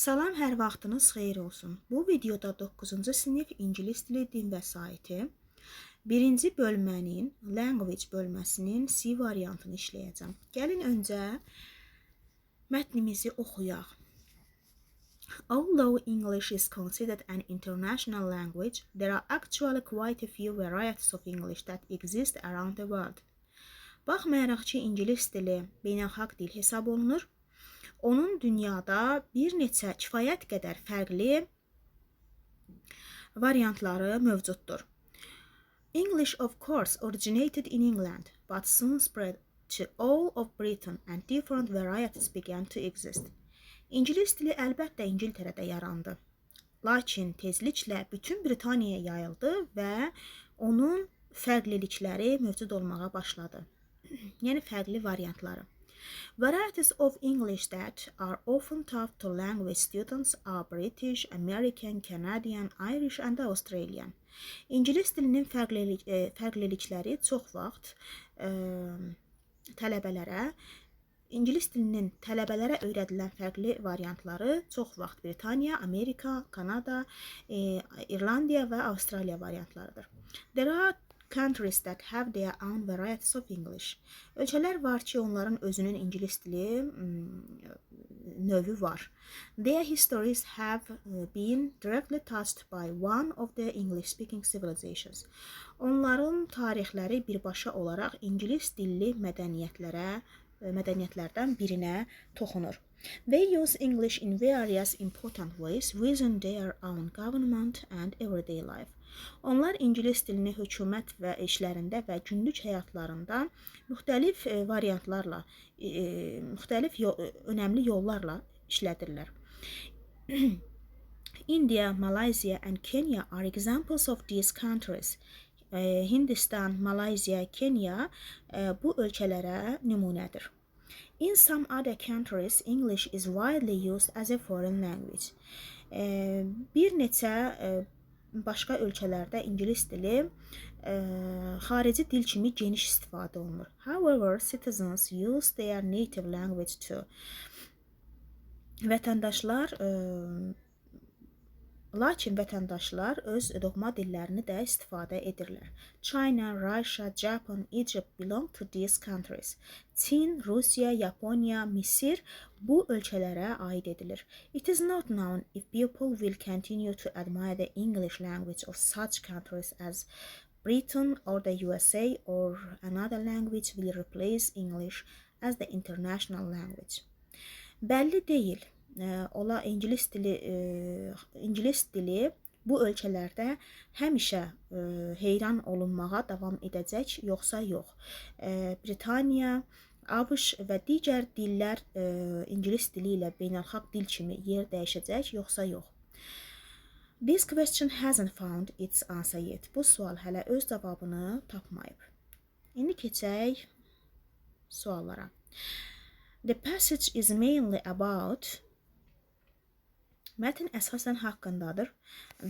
Salam, hər vaxtınız xeyir olsun. Bu videoda 9-cu sinif ingilis dili din vəsaiti 1-ci bölmənin language bölməsinin C variantını işləyəcəm. Gəlin öncə mətnimizi oxuyaq. Although English is considered an international language, there are actually quite a few varieties of English that exist around the world. Baxmayaraq ki, ingilis dili beynəlxalq dil hesab olunur, onun dünyada bir neçə kifayət qədər fərqli variantları mövcuddur. English of course originated in England, but soon spread to all of Britain and different varieties began to exist. İngilis dili əlbəttə İngiltərədə yarandı. Lakin tezliklə bütün Britaniyaya yayıldı və onun fərqlilikləri mövcud olmağa başladı. yəni fərqli variantları. Varieties of English that are often taught to language students are British, American, Canadian, Irish and Australian. İngilis dilinin fərqlilik, e, fərqlilikləri çox vaxt e, tələbələrə İngilis dilinin tələbələrə öyrədilən fərqli variantları çox vaxt Britaniya, Amerika, Kanada, e, İrlandiya və Avstraliya variantlarıdır. There are countries that have their own varieties of English. Ölkələr var ki, onların özünün ingilis dili növü var. Their histories have been directly touched by one of the English speaking civilizations. Onların tarixləri birbaşa olaraq ingilis dilli mədəniyyətlərə mədəniyyətlərdən birinə toxunur. They use English in various important ways within their own government and everyday life. Onlar ingilis dilini hökumət və işlərində və günlük həyatlarında müxtəlif e, variantlarla, e, e, müxtəlif yol, önəmli yollarla işlədirlər. India, Malaysia and Kenya are examples of these countries. Hindistan, Malaysia, Kenya bu ölkələrə nümunədir. In some other countries, English is widely used as a foreign language. Bir neçə başqa ölkələrdə ingilis dili ə, xarici dil kimi geniş istifadə olunur. However, citizens use their native language too. Vətəndaşlar ə, Lakin vətəndaşlar öz doğma dillərini də istifadə edirlər. China, Russia, Japan, Egypt belong to these countries. Çin, Rusiya, Yaponiya, Misir bu ölkələrə aid edilir. It is not known if people will continue to admire the English language of such countries as Britain or the USA or another language will replace English as the international language. Bəlli deyil ola ingilis dili ingilis dili bu ölkələrdə həmişə heyran olunmağa davam edəcək, yoxsa yox. Britaniya, ABŞ və digər dillər ingilis dili ilə beynəlxalq dil kimi yer dəyişəcək, yoxsa yox. This question hasn't found its answer yet. Bu sual hələ öz cavabını tapmayıb. İndi keçək suallara. The passage is mainly about Mətn əsasən haqqındadır.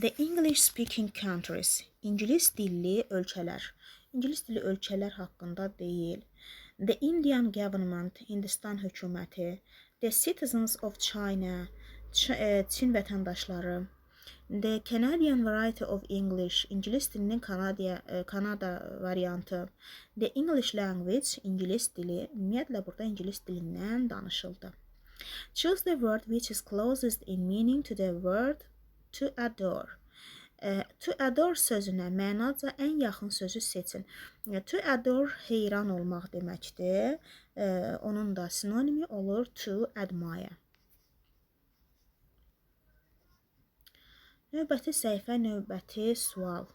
The English speaking countries. İngilis dilli ölkələr. İngilis dilli ölkələr haqqında deyil. The Indian government, Hindistan hökuməti. The citizens of China. Çin vətəndaşları. The Canadian variety of English, İngilis dilinin Kanada, Kanada variantı. The English language, İngilis dili. Ümumiyyətlə burada İngilis dilindən danışıldı. Choose the word which is closest in meaning to the word to adore. E, to adore sözünə mənaca ən yaxın sözü seçin. E, to adore heyran olmaq deməkdir. E, onun da sinonimi olur to admire. Növbəti səhifə, növbəti sual.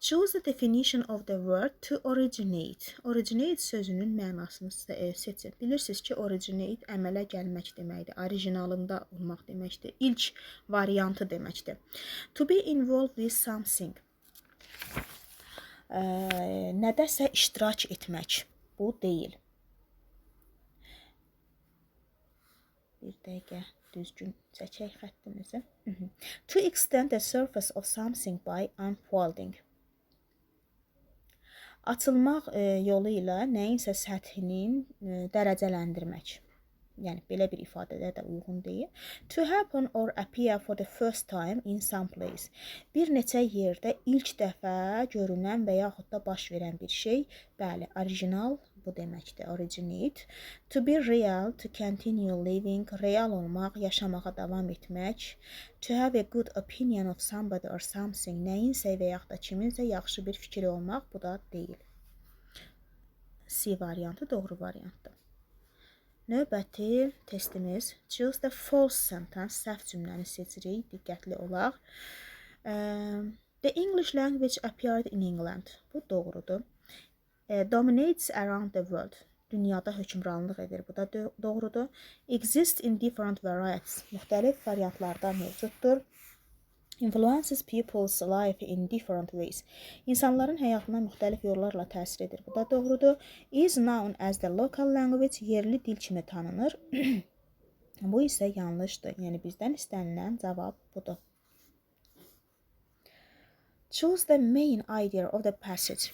Choose the definition of the word to originate. Originate sözünün mənasını e, seçin. Bilirsiniz ki, originate əmələ gəlmək deməkdir. Orijinalında olmaq deməkdir. İlk variantı deməkdir. To be involved with something. Ə, nədəsə iştirak etmək. Bu deyil. Bir dəqiqə düzgün çəkək xəttimizi. To extend the surface of something by unfolding. Açılmaq e, yolu ilə nəyinsə səthinin e, dərəcələndirmək. Yəni belə bir ifadədə də uyğun deyil. To happen or appear for the first time in some place. Bir neçə yerdə ilk dəfə görünən və yaxud da baş verən bir şey, bəli, orijinal bu deməkdir. Originate. To be real, to continue living, real olmaq, yaşamağa davam etmək. To have a good opinion of somebody or something, nəyinsə və yaxud da kiminsə yaxşı bir fikri olmaq, bu da deyil. C variantı doğru variantdır. Növbəti testimiz choose the false sentence səhv cümləni seçirik. Diqqətli olaq. The English language appeared in England. Bu doğrudur. Dominates around the world. Dünyada hökmranlıq edir. Bu da doğrudur. Exist in different varieties. Müxtəlif variantlarda mövcuddur influences people's life in different ways. İnsanların həyatına müxtəlif yollarla təsir edir. Bu da doğrudur. Is known as the local language yerli dil kimi tanınır. Bu isə yanlışdır. Yəni bizdən istənilən cavab budur. Choose the main idea of the passage.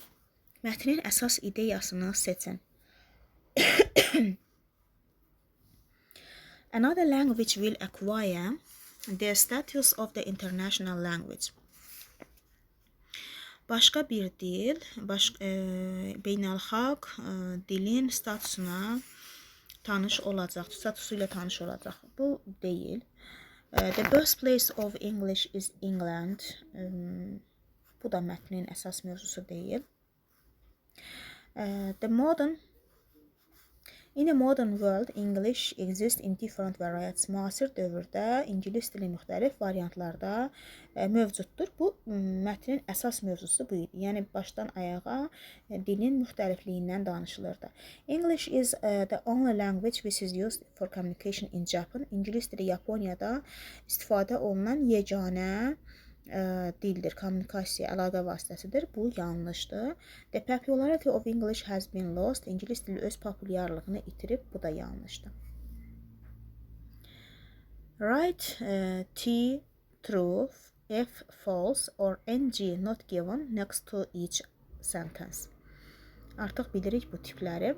Mətnin əsas ideyasını seçin. Another language will acquire The status of the international language. Başqa bir dil, baş, e, beynəlxalq e, dilin statusuna tanış olacaq, statusu tanış olacaq. Bu deyil. E, the birthplace of English is England. E, bu da mətnin əsas mövzusu deyil. E, the modern In a modern world, English exists in different varieties. Müasir dövrdə ingilis dili müxtəlif variantlarda e, mövcuddur. Bu mətnin əsas mövzusu bu idi. Yəni başdan ayağa e, dilin müxtəlifliyindən danışılırdı. English is the only language which is used for communication in Japan. İngilis dili Yaponiyada istifadə olunan yeganə ə, dildir, kommunikasiya, əlaqə vasitəsidir. Bu yanlışdır. The popularity of English has been lost. İngilis dili öz populyarlığını itirib. Bu da yanlışdır. Write uh, T true, F false or NG not given next to each sentence. Artıq bilirik bu tipləri.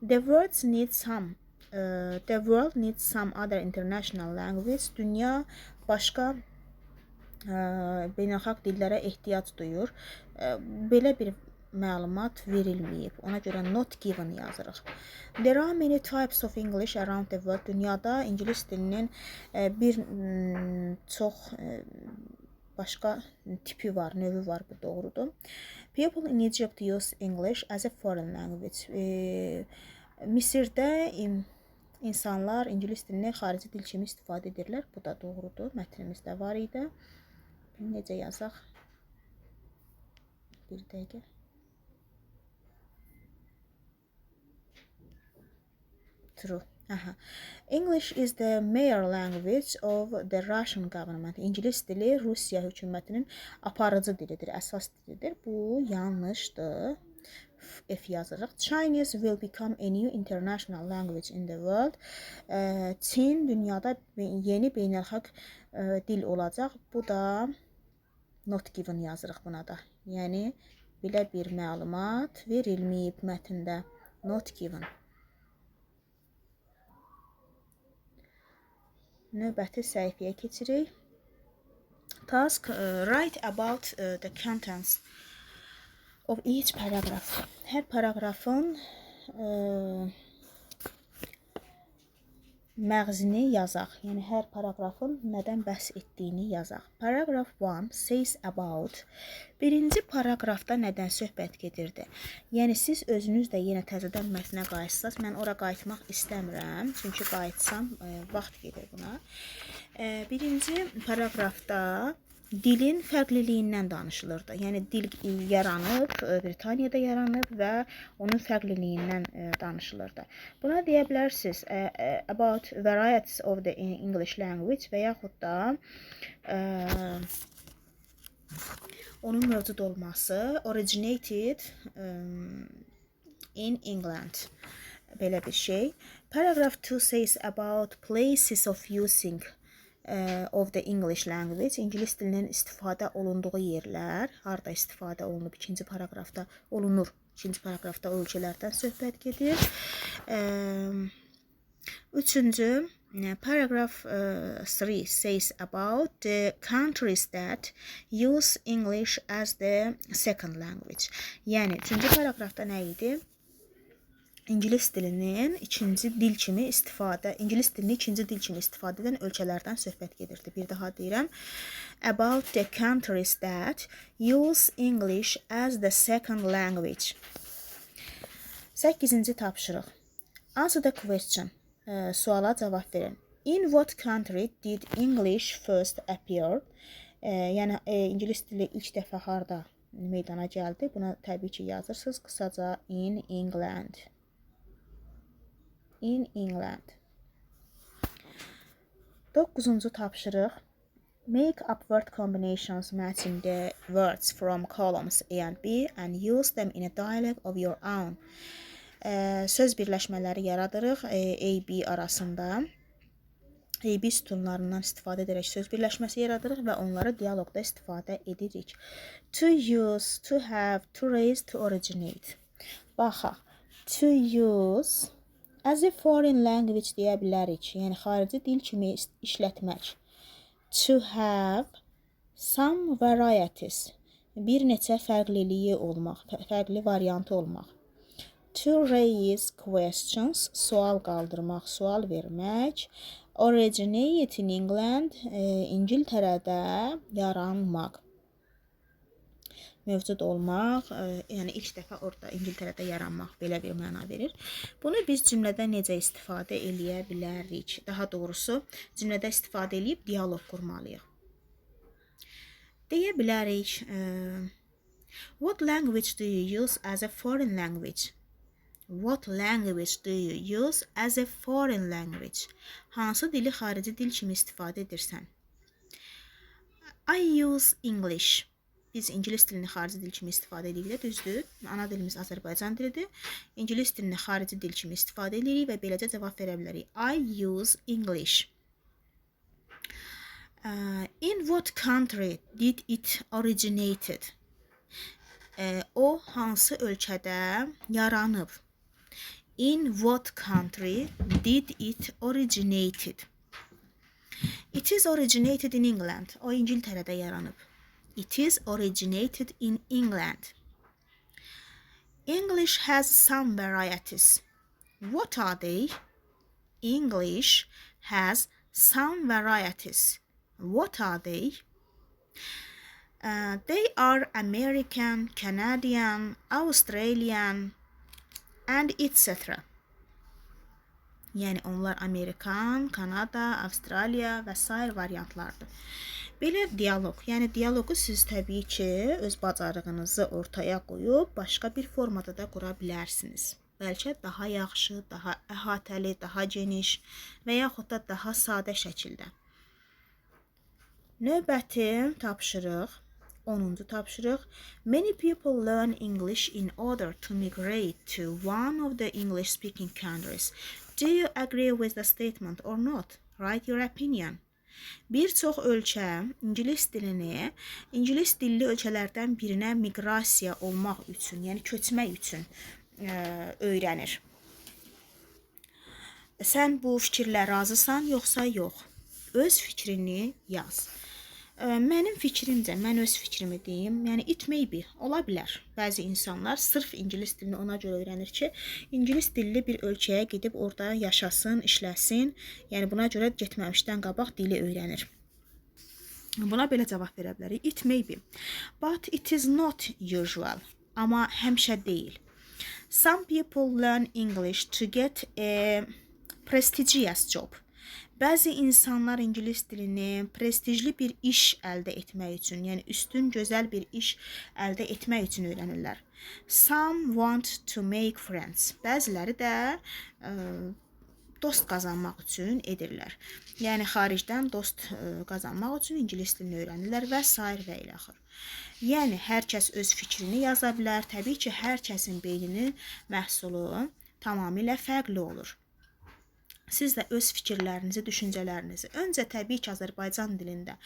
The words need some uh, the world needs some other international language. Dünya başqa beynəlxalq dillərə ehtiyac duyur. Belə bir məlumat verilməyib. Ona görə not given yazırıq. There are many types of English around the world. Dünyada ingilis dilinin bir çox başqa tipi var, növü var, bu doğrudur. People in Egypt use English as a foreign language. E, Misirdə insanlar ingilis dilini xarici dil kimi istifadə edirlər. Bu da doğrudur. Mətnimizdə var idi. Necə yazaq? Bir dəqiqə. True. Aha. English is the mayor language of the Russian government. İngilis dili Rusiya hökumətinin aparıcı dilidir, əsas dilidir. Bu yanlışdır. F yazırıq. Chinese will become a new international language in the world. Çin dünyada yeni beynəlxalq dil olacaq. Bu da not given yazırıq buna da. Yəni belə bir məlumat verilməyib mətndə. Not given. Növbəti səhifəyə keçirik. Task uh, write about uh, the contents of each paragraph. Hər paraqrafın uh, məğzini yazaq. Yəni hər paraqrafın nədən bəhs etdiyini yazaq. Paragraph 1 says about. Birinci paraqrafda nədən söhbət gedirdi? Yəni siz özünüz də yenə təzədən mətnə qayıtsaz, mən ora qayıtmaq istəmirəm, çünki qayıtsam ə, e, vaxt gedir buna. Ə, e, birinci paraqrafda dilin fərqliliyindən danışılırdı. Yəni dil yaranıb, e, Britaniyada yaranıb və onun fərqliliyindən e, danışılırdı. Buna deyə bilərsiniz e, about varieties of the English language və yaxud da onun mövcud olması originated in England belə bir şey. Paragraph 2 says about places of using of the English language, ingilis dilindən istifadə olunduğu yerlər, harda istifadə olunub ikinci paraqrafda olunur. İkinci paraqrafda ölkələrdən söhbət gedir. Üçüncü, paragraph 3 says about the countries that use English as the second language. Yəni, üçüncü paragrafda nə idi? İngilis dilinin ikinci dil kimi istifadə, İngilis dilini ikinci dil kimi istifadə edən ölkələrdən söhbət gedirdi. Bir daha deyirəm. About the countries that use English as the second language. 8-ci tapşırıq. Answer the question. E, suala cavab verin. In what country did English first appear? E, yəni e, ingilis dili ilk dəfə harda meydana gəldi? Buna təbii ki, yazırsınız qısaca in England. In England. 9-cu tapşırıq. Make up word combinations matching the words from columns A and B and use them in a dialect of your own. Ə, söz birləşmələri yaradırıq A, B arasında. A, B sütunlarından istifadə edərək söz birləşməsi yaradırıq və onları dialoqda istifadə edirik. To use, to have, to raise, to originate. Baxaq. To use as a foreign language deyə bilərik. Yəni xarici dil kimi işlətmək. To have some varieties. Bir neçə fərqliliyi olmaq, fərqli variantı olmaq. To raise questions, sual qaldırmaq, sual vermək. Originate in England, e, İngiltərədə yaranmaq. Mövcud olmaq, e, yəni ilk dəfə orada İngiltərədə yaranmaq belə bir məna verir. Bunu biz cümlədə necə istifadə eləyə bilərik? Daha doğrusu, cümlədə istifadə edib dialoq qurmalıyıq. Deyə bilərik, e, What language do you use as a foreign language? What language do you use as a foreign language? Hansı dili xarici dil kimi istifadə edirsən? I use English. Biz ingilis dilini xarici dil kimi istifadə edirik, düzdür? Ana dilimiz Azərbaycan dilidir. İngilis dilini xarici dil kimi istifadə edirik və beləcə cavab verə bilərik. I use English. Uh, in what country did it originated? Uh, o hansı ölkədə yaranıb? In what country did it originated? It is originated in England. O İngiltərədə yaranıb. It is originated in England. English has some varieties. What are they? English has some varieties. What are they? Uh, they are American, Canadian, Australian, and etc. Yəni onlar Amerikan, Kanada, Avstraliya və sair variantlardır. Belə dialoq, yəni dialoqu siz təbii ki, öz bacarığınızı ortaya qoyub başqa bir formada da qura bilərsiniz. Bəlkə daha yaxşı, daha əhatəli, daha geniş və yaxud da daha sadə şəkildə. Növbəti tapşırıq 10-cu tapşırıq. Many people learn English in order to migrate to one of the English speaking countries. Do you agree with the statement or not? Write your opinion. Bir çox ölkə ingilis dilini ingilis dilli ölkələrdən birinə miqrasiya olmaq üçün, yəni köçmək üçün ə, öyrənir. Sən bu fikirlə razısan yoxsa yox? Öz fikrini yaz. Mənim fikrimcə, mən öz fikrimi deyim, yəni it may be, ola bilər. Bəzi insanlar sırf ingilis dilini ona görə öyrənir ki, ingilis dilli bir ölkəyə gedib orada yaşasın, işləsin. Yəni buna görə getməmişdən qabaq dili öyrənir. Buna belə cavab verə bilərik. It may be, but it is not usual. Amma həmişə deyil. Some people learn English to get a prestigious job. Bəzi insanlar ingilis dilini prestijli bir iş əldə etmək üçün, yəni üstün, gözəl bir iş əldə etmək üçün öyrənirlər. Some want to make friends. Bəziləri də ə, dost qazanmaq üçün edirlər. Yəni xaricdən dost ə, qazanmaq üçün ingilis dilini öyrənirlər və sair və ilə axır. Yəni hər kəs öz fikrini yaza bilər. Təbii ki, hər kəsin beyninin məhsulu tamamilə fərqli olur. Siz də öz fikirlərinizi, düşüncələrinizi öncə təbii ki, Azərbaycan dilində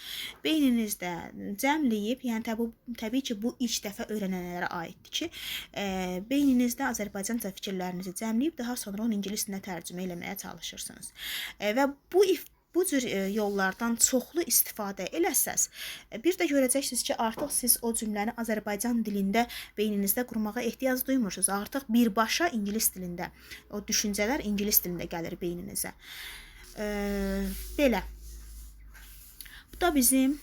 beyninizdə cəmləyib, yəni təbii, təbii ki, bu ilk dəfə öyrənənlərə aiddir ki, e, beyninizdə Azərbaycanca fikirlərinizi cəmləyib daha sonra onu ingilis dilinə tərcümə eləməyə çalışırsınız. E, və bu if bu cür e, yollardan çoxlu istifadə eləsəz, e, bir də görəcəksiniz ki, artıq siz o cümləni Azərbaycan dilində beyninizdə qurmağa ehtiyac duymursunuz. Artıq birbaşa ingilis dilində o düşüncələr ingilis dilində gəlir beyninizə. E, belə. Bu da bizim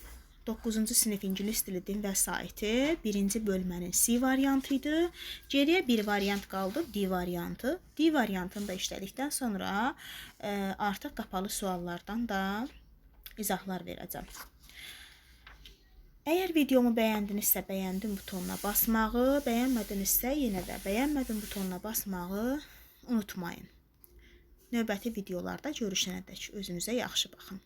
9-cu sinif ingilis dili din vəsaiti 1-ci bölmənin C variantı idi. Geriyə bir variant qaldı, D variantı. D variantını da işlədikdən sonra ə, e, artıq qapalı suallardan da izahlar verəcəm. Əgər videomu bəyəndinizsə, bəyəndim butonuna basmağı, bəyənmədinizsə, yenə də bəyənmədim butonuna basmağı unutmayın. Növbəti videolarda görüşənədək özünüzə yaxşı baxın.